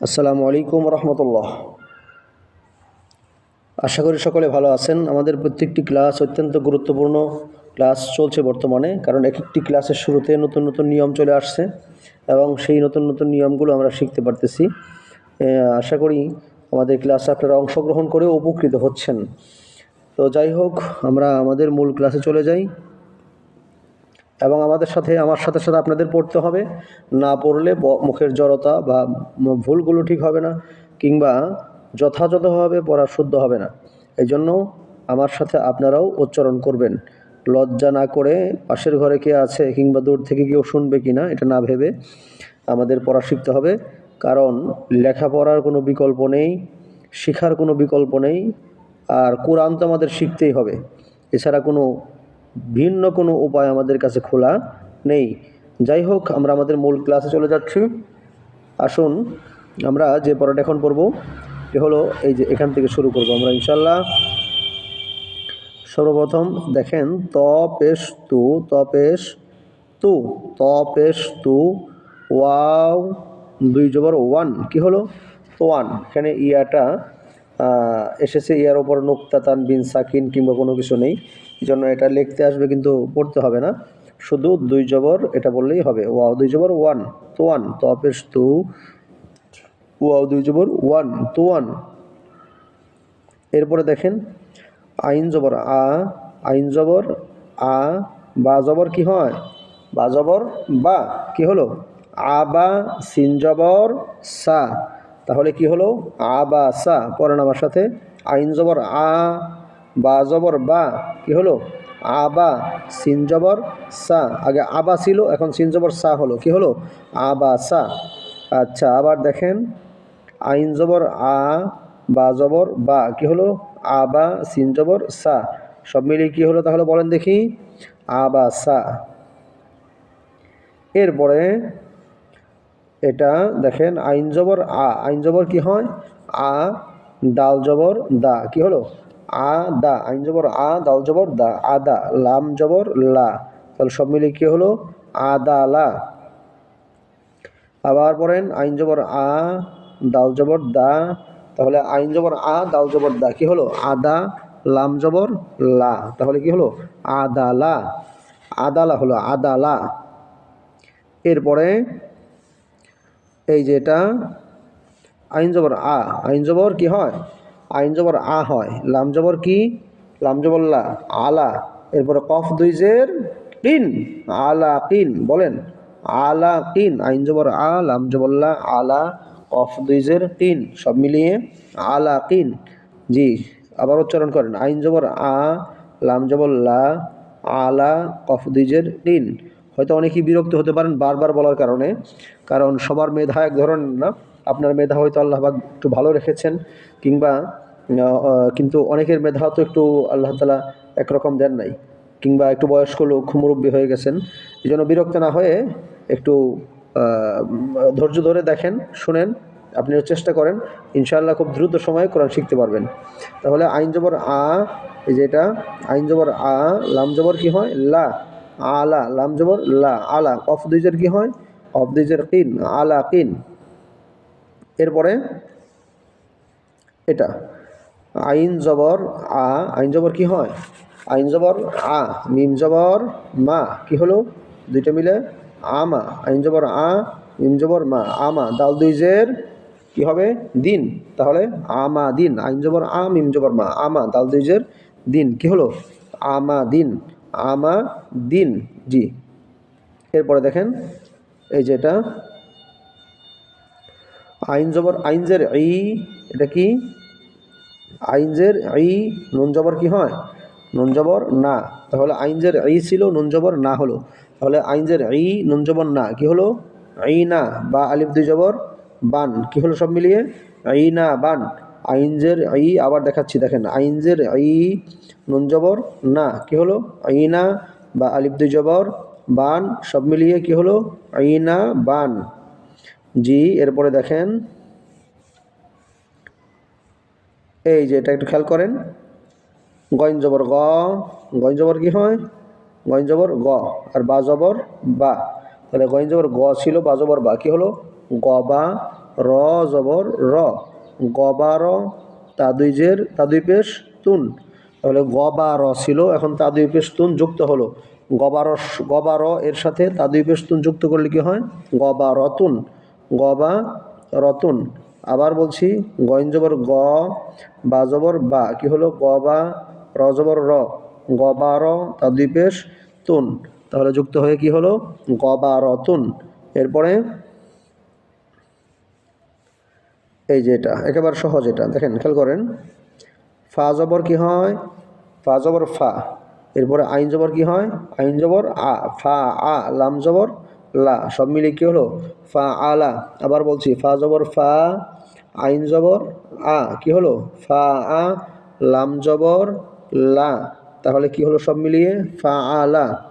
আসসালামু আলাইকুম রহমতুল্লাহ। আশা করি সকলে ভালো আছেন। আমাদের প্রত্যেকটি ক্লাস অত্যন্ত গুরুত্বপূর্ণ। ক্লাস চলছে বর্তমানে, কারণ এক একটি ক্লাসের শুরুতে নতুন নতুন নিয়ম চলে আসছে এবং সেই নতুন নতুন নিয়মগুলো আমরা শিখতে পারতেছি। আশা করি আমাদের ক্লাসে আপনারা অংশগ্রহণ করে উপকৃত হচ্ছেন। তো যাই হোক, আমরা আমাদের মূল ক্লাসে চলে যাই। এবং আমাদের সাথে, আমার সাথে সাথে আপনাদের পড়তে হবে। না পড়লে মুখের জড়তা বা ভুলগুলো ঠিক হবে না, কিংবা যথাযথভাবে পড়া শুদ্ধ হবে না। এই জন্য আমার সাথে আপনারাও উচ্চারণ করবেন। লজ্জা না করে পাশের ঘরে কে আছে কিংবা দূর থেকে কেউ শুনবে কি না এটা না ভেবে আমাদের পড়া শিখতে হবে। কারণ লেখাপড়ার কোনো বিকল্প নেই, শেখার কোনো বিকল্প নেই, আর কোরআন তো আমাদের শিখতেই হবে। এছাড়া কোনো ভিন্ন কোনো উপায় আমাদের কাছে খোলা নেই। যাই হোক, আমরা আমাদের মূল ক্লাসে চলে যাচ্ছি। আসুন, আমরা যে পড়াটা এখন পড়ব, এ হলো এই যে এখান থেকে শুরু করব আমরা ইনশাল্লাহ সর্বপ্রথম দেখেন ত পেশ তু ত পেশ তু ত পেশ তু ওয়াও, দুই জবর ওয়ান, কি হলো? তোয়ান এখানে ইয়াটা এসেছে, ইয়ার ওপর নোক্তা তান বিন সাকিন কিংবা কোনো কিছু নেই। এই জন্য এটা লিখতে আসবে কিন্তু পড়তে হবে না। শুধু দুই জবর এটা বললেই হবে। ওয়াও দুই জবর, ওয়ান, তোয়ান ত পেশ তু। ওয়াও দুই জবর, ওয়ান, তোয়ান। এরপরে দেখেন, আইন জবর, আ, আইন জবর, আ, বা জবর কি হয়? বা জবর, বা, কি হলো? আ, বা, সিন জবর, সা। তাহলে কি হলো? আ বা সা পড়েন নামার সাথে আইন জবর আ, বা জবর বা, কি হলো? আ বা, সিন জবর সা। আগে আবা ছিল, এখন সিন জবর সা হলো। কি হলো? আ বা সা। আচ্ছা আবার দেখেন। আইন জবর আ, বা জবর বা, কি হলো? আ বা, সিন জবর সা। সব মিলিয়ে কি হলো তাহলে বলেন দেখি। আ বা সা। এরপরে এটা দেখেন আইন জবর আ, আইন জবর কি হয়? আ ডাল জবর দা। কি হলো? আ, দা। আইন জবর আ, দাল জবর দা। আদা লাম জবর লা। তাহলে সব মিলিয়ে কি হলো? আদা লা। আবার পড়েন, আইন জবর আ, দাল জবর দা। তাহলে আইন জবর আ, দাল জবর দা। কি হলো? আদা লাম জবর লা। তাহলে কি হলো? আদালা আদালা হলো আদালা এরপরে এই যে এটা, আইন জবর আ, আইন জবর কি হয়? আইন জবর আ হয়। লাম জবর কি? লাম জবর লা, আলা। এরপরে কফ দুই জের, কিন, আলা কিন, বলেন। আলা কিন, আইন জবর আ, লাম জবর লা, আলা, কফ দুই জের তিন সব মিলিয়ে আলা কিন। জি, আবার উচ্চারণ করেন। আইন জবর আ, লাম জবর লা, আলা, কফ দুই জের তিন হয়তো অনেকেই বিরক্ত হতে পারেন বারবার বলার কারণে। কারণ সবার মেধা এক ধরনের না। আপনার মেধা হয়তো আল্লাহ পাক একটু ভালো রেখেছেন কিংবা কিন্তু অনেকের মেধা তো একটু আল্লাহ তালা একরকম দেন নাই। কিংবা একটু বয়স্ক লোক, মুরব্বী হয়ে গেছেন। এই জন্য বিরক্ত না হয়ে একটু ধৈর্য ধরে দেখেন, শুনেন, আপনিও চেষ্টা করেন। ইনশাআল্লাহ খুব দ্রুত সময়ে কোরআন শিখতে পারবেন। তাহলে আইন জবর আ, এই যেটা আইন জবর আ, লাম জবর কি হয়? লা। আলা, লাম জবর, লা, আলা অফ দুইজের কি হয়? অফ দুইজের কিন, আলা কিন। এরপরে এটা, আইন জবর, আ, আইন জবর কি হয়? আইন জবর, আ, মিম জবর, মা, কি হলো? দুইটা মিলে আমা আইন জবর, আ, মিম জবর, মা আমা দাল দুইজের কি হবে? দিন। তাহলে আমা দিন। আইন জবর, আ, মিম জবর, মা আমা দাল দুইজের দিন। কি হলো? আমা দিন। আমা দিন, জি। এরপরে দেখেন, এই যেটা আইন জবর, আইনজের ই, এটা কি? আইনজের ই, নুন জবর কি হয়? নুন জবর না। তাহলে আইনজের ই ছিল, নুন জবর না হলো। তাহলে আইনজের ই, নুন জবর না। কি হলো? ই না। বা আলিফ দুই জবর, বান। কি হলো সব মিলিয়ে? ই না, বান। আইনজের ই আবার দেখাচ্ছি, দেখেন, আইনজের ই নুন জবর, না, কি হলো? ই না বা আলিফ দুই জবর, বান, সব মিলিয়ে কি হলো? ই না বান। জি, এরপরে দেখেন, এই যে, এটা একটু খেয়াল করেন, গইন জবর গ, গইন জবর কি হয়? গইন জবর গ, আর বা জবর বা। তাহলে গইন জবর গ ছিল, বা জবর বা, কি হলো? গ বা, র জবর র। গবার তাদুইজের তাদুই পেশ তুন। তাহলে গবার ছিল, এখন তাদুই পেশ তুন যুক্ত হলো। গবার গবার এর সাথে তাদুই পেশ তুন যুক্ত করলে কি হয়? গবা রতুন গবা রতুন আবার বলছি, গইন জবর গ, বা জবর বা, কি হলো? গবা, র জবর র। তাদুই পেশ তুন। তাহলে যুক্ত হয়ে কি হলো? গবা রতুন এরপরে এই যে এটা, একেবারে সহজ এটা। দেখেন, খেয়াল করেন, ফা জবর কি হয়? ফা জবর ফা। এরপরে আইন জবর কি হয়? আইন জবর আ, ফা, আ, লাম জবর লা। সব মিলে কি হলো? ফা আলা আবার বলছি, ফা জবর ফা, আইন জবর আ। কি হলো? ফা, আ, লাম জবর লা। তাহলে কি হলো সব মিলিয়ে? ফা আলা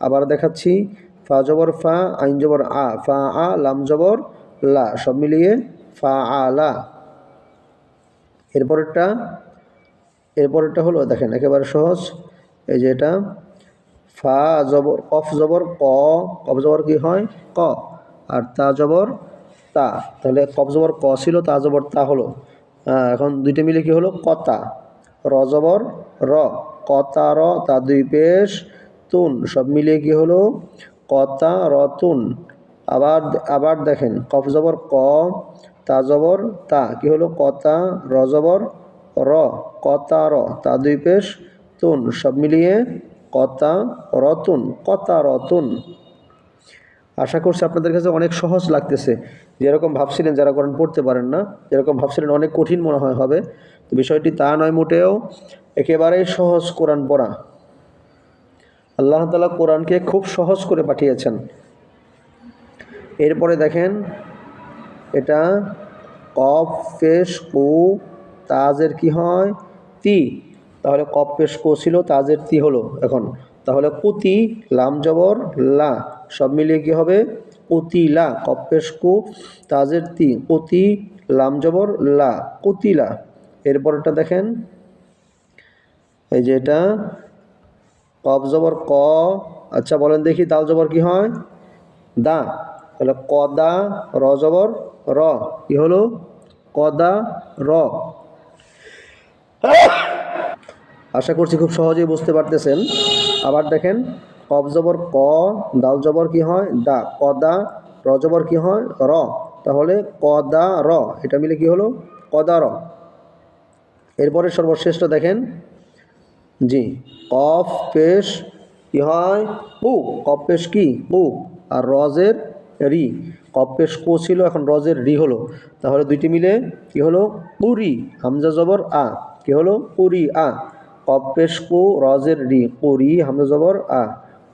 আবার দেখাচ্ছি, ফা জবর ফা, আইন জবর আ। ফা, আ, লাম জবর লা। সব মিলিয়ে ফা আলা এরপরেরটা এরপরেরটা হলো, দেখেন, একেবারে সহজ, এই যে এটা, ফা জবর, কফ জবর, ক, কফ জবর কি হয়? ক, আর তা জবর, তা। তাহলে কফ জবর ক ছিল, তা জবর তা হলো এখন দুইটা মিলে কি হলো? কতা। র জবর, র, কতা, র, তা দুই পেশ, তুন। সব মিলিয়ে কি হলো? কতা রতুন আবার আবার দেখেন, কফ জবর ক তা জবর, তা কি হলো? কতা, র জবর, র, কতা, র, তা দুই পেশ, তুন, সব মিলিয়ে কতা রতুন কতা রতুন আশা করছি আপনাদের কাছে অনেক সহজ লাগতেছে। যেরকম ভাবছিলেন যারা কোরআন পড়তে পারেন না, যেরকম ভাবছিলেন অনেক কঠিন মনে হয় হবে, তো বিষয়টি তা নয় মোটেও একেবারেই সহজ কোরআন পড়া। আল্লাহ তালা কোরআনকে খুব সহজ করে পাঠিয়েছেন। এরপরে দেখেন এটা কফ পেশ কু, তাজের কি হয়? তি। তাহলে কফ পেশ কো ছিল, তাজের তি হলো এখন। তাহলে কুতি, লাম জবর, লা। সব মিলিয়ে কি হবে? কুতিলা কফ পেশ কু, তাজের তি। কুতি, লাম জবর, লা। কুতিলা এরপরটা দেখেন। এই যে এটা। কফ জবর ক। আচ্ছা বলেন দেখি দাল জবর কি হয়? দা। তাহলে কদা র জবর র, কি হলো? কদা র। আশা করছি খুব সহজেই বুঝতে পারতেছেন। আবার দেখেন, কফ জবর ক, দাল জবর কি হয়? দা। কদা, র জবর কি হয়? র। তাহলে কদা র, এটা মিলে কি হলো? কদা র। এরপরে সর্বশ্রেষ্ঠ দেখেন। জি। কফ পেশ কি হয়? উ। কফ পেশ কি? পু আর রজের রি কফ পেশ কো ছিল, এখন রজের রি হলো। তাহলে দুইটি মিলে কি হলো? পুরি হামজা জবর, আ। কি হলো? পুরি আ। কফ পেশ কো রজের রি পুরি হামজা জবর, আ।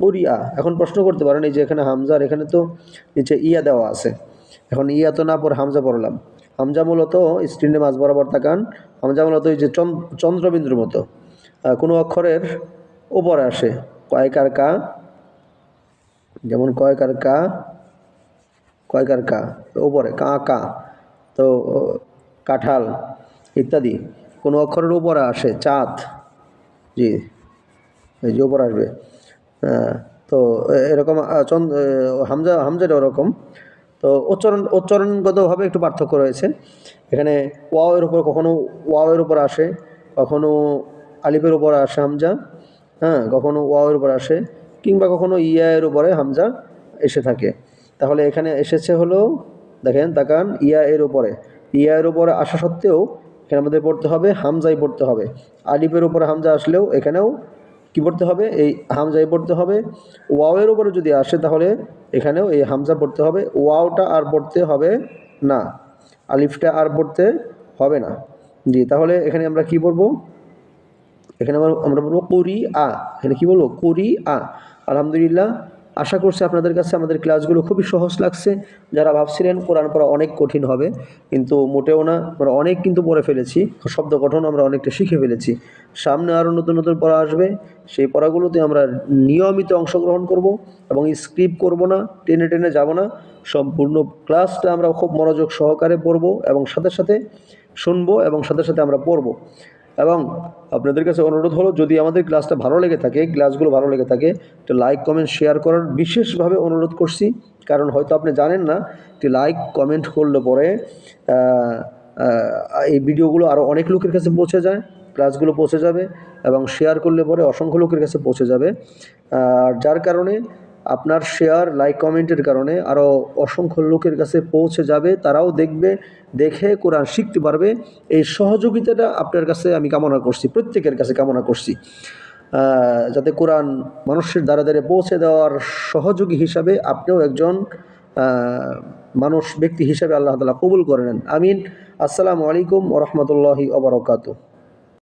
পুরি আ। এখন প্রশ্ন করতে পারেন, এই যে এখানে হামজার এখানে তো নিচে ইয়া দেওয়া আছে। এখন ইয়া তো না পর হামজা পড়লাম। হামজা মূলত স্ক্রিনে মাঝ বরাবর তাকান। হামজা মূলত এই যে চন্দ্র চন্দ্রবিন্দুর মতো। কোনো অক্ষরের উপরে আসে। কয়কার কা, যেমন কয়কার কা কয়কার কা? ওপরে কা কা। তো কাঁঠাল ইত্যাদি। কোনো অক্ষরের উপরে আসে চাঁদ। জি এই যে উপরে আসবে। হ্যাঁ, তো এরকম চন্দ হামজা হামজাটা ওরকম। তো উচ্চারণ উচ্চারণগতভাবে একটু পার্থক্য রয়েছে। এখানে ওয়াও এর উপর কখনো ওয়াও এর উপর আসে কখনো আলিফের উপর আসে হামজা। হ্যাঁ কখনো ওয়াও এর উপর আসে কিংবা কখনো ইয়া এর উপরে হামজা এসে থাকে। তাহলে এখানে এসেছে হলো, দেখেন তাকান, ইয়া এর উপরে। ইয়া এর উপরে আসা সত্ত্বেও এখানে আমাদের পড়তে হবে, হামজাই পড়তে হবে। আলিফের উপরে হামজা আসলেও এখানেও কি পড়তে হবে? এই হামজাই পড়তে হবে। ওয়াওয়ের উপরে যদি আসে তাহলে এখানেও এই হামজা পড়তে হবে। ওয়াওটা আর পড়তে হবে না। আলিফটা আর পড়তে হবে না। জি, তাহলে এখানে আমরা কি পড়ব? এখানে আমরা আমরা বলব কুরি আ এখানে কি বলব? কুরি আ আলহামদুলিল্লাহ। আশা করছি আপনাদের কাছে আমাদের ক্লাসগুলো খুবই সহজ লাগছে। যারা ভাবছিলেন কোরআন পড়া অনেক কঠিন হবে, কিন্তু মোটেও না, আমরা অনেক কিন্তু পড়ে ফেলেছি। শব্দ গঠন আমরা অনেকটা শিখে ফেলেছি। সামনে আরও নতুন নতুন পড়া আসবে। সেই পড়াগুলোতে আমরা নিয়মিত অংশগ্রহণ করব এবং স্ক্রিপ্ট করব না, টেনে টেনে যাব না। সম্পূর্ণ ক্লাসটা আমরা খুব মনোযোগ সহকারে পড়ব এবং সাথে সাথে শুনব এবং সাথে সাথে আমরা পড়ব। এবং আপনাদের কাছে অনুরোধ হলো, যদি আমাদের ক্লাসটা ভালো লেগে থাকে, ক্লাসগুলো ভালো লেগে থাকে, একটু লাইক, কমেন্ট, শেয়ার করার বিশেষভাবে অনুরোধ করছি। কারণ হয়তো আপনি জানেন না, একটি লাইক, কমেন্ট করলে পরে এই ভিডিওগুলো আরও অনেক লোকের কাছে পৌঁছে যায়, ক্লাসগুলো পৌঁছে যাবে এবং শেয়ার করলে পরে অসংখ্য লোকের কাছে পৌঁছে যাবে। আর যার কারণে আপনার শেয়ার লাইক কমেন্টের কারণে আরও অসংখ্য লোকের কাছে পৌঁছে যাবে, তারাও দেখবে, দেখে কোরআন শিখতে পারবে। এই সহযোগিতাটা আপনার কাছে আমি কামনা করছি, প্রত্যেকের কাছে কামনা করছি। যাতে কোরআন মানুষের দ্বারা দ্বারে পৌঁছে দেওয়ার সহযোগী হিসাবে আপনিও একজন মানুষ, ব্যক্তি হিসাবে আল্লাহ তালা কবুল করে নেন। আমিন। আসসালামু আলাইকুম ওরহমতুল্লাহি ওবরকাতু